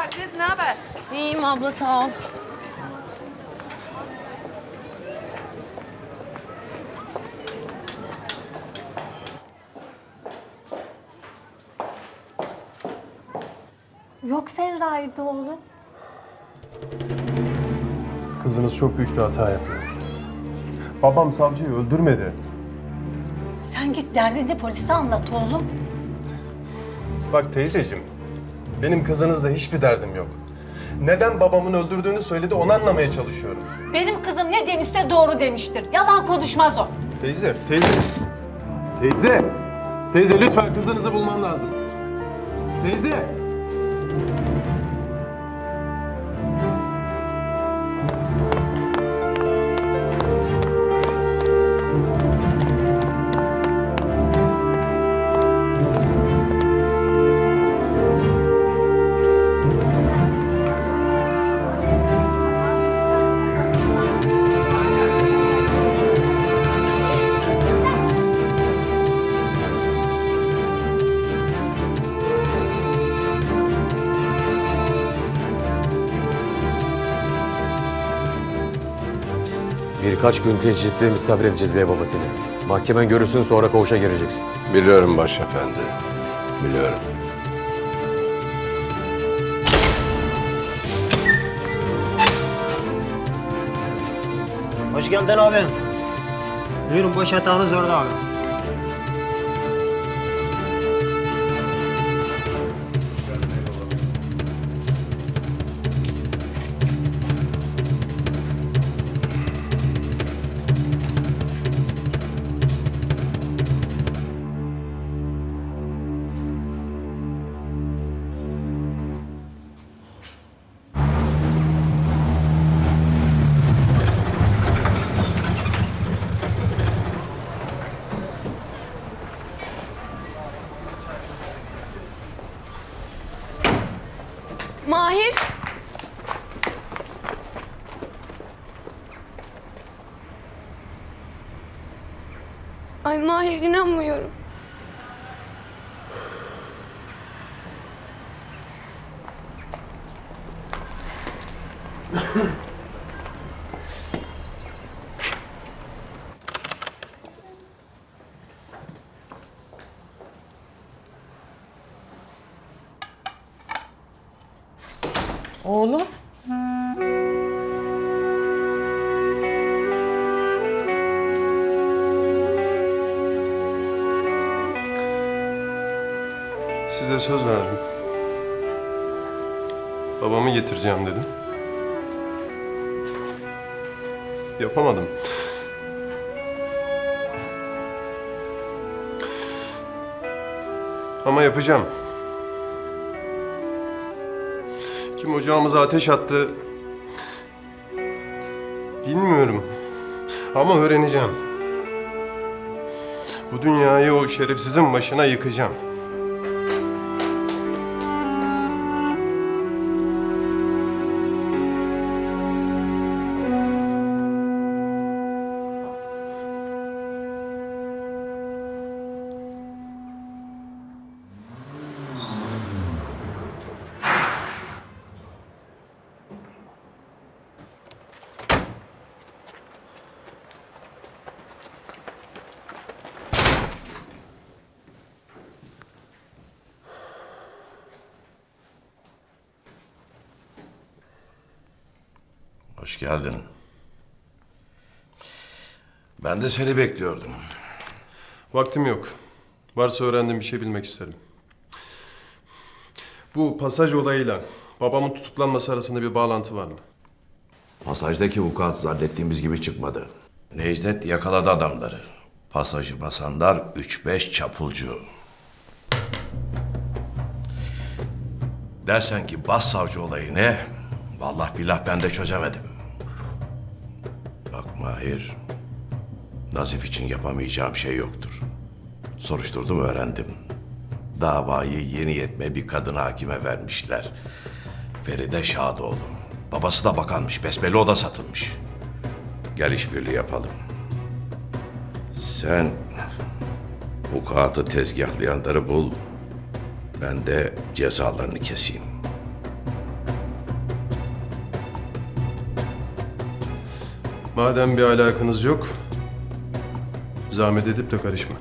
Aa kız ne haber? İyiyim abla sağ ol. Yok Serra evde oğlum. Kızınız çok büyük bir hata yapıyor. Babam savcıyı öldürmedi. Sen git derdini polise anlat oğlum. Bak teyzeciğim, benim kızınızla hiçbir derdim yok. Neden babamın öldürdüğünü söyledi onu anlamaya çalışıyorum. Benim kızım ne demişse doğru demiştir. Yalan konuşmaz o. Teyze, teyze. Teyze! Teyze lütfen kızınızı bulman lazım. Teyze! Birkaç gün tecritte misafir edeceğiz bey baba seni. Mahkemen görürsün sonra koğuşa gireceksin. Biliyorum başefendi. Biliyorum. Hoş geldin abi. Buyurun boş yatağınız orada abi. Mahir. Ay Mahir inanmıyorum. Oğlum. Size söz verdim. Babamı getireceğim dedim. Yapamadım. Ama yapacağım. Kim ocağımıza ateş attı bilmiyorum. Ama öğreneceğim. Bu dünyayı o şerefsizin başına yıkacağım. Hoş geldin. Ben de seni bekliyordum. Vaktim yok. Varsa öğrendiğim bir şey bilmek isterim. Bu pasaj olayıyla babamın tutuklanması arasında bir bağlantı var mı? Pasajdaki vukuat zannettiğimiz gibi çıkmadı. Necdet yakaladı adamları. Pasajı basanlar üç beş çapulcu. Dersen ki bas savcı olayı ne? Vallahi billah ben de çözemedim. Bak Mahir, Nazif için yapamayacağım şey yoktur. Soruşturdum öğrendim. Davayı yeni yetme bir kadın hakime vermişler. Feride Şadoğlu. Babası da bakanmış. Besbelli o da satılmış. Gel işbirliği yapalım. Sen vukuatı tezgahlayanları bul. Ben de cezalarını keseyim. Madem bir alakanız yok, zahmet edip de karışma.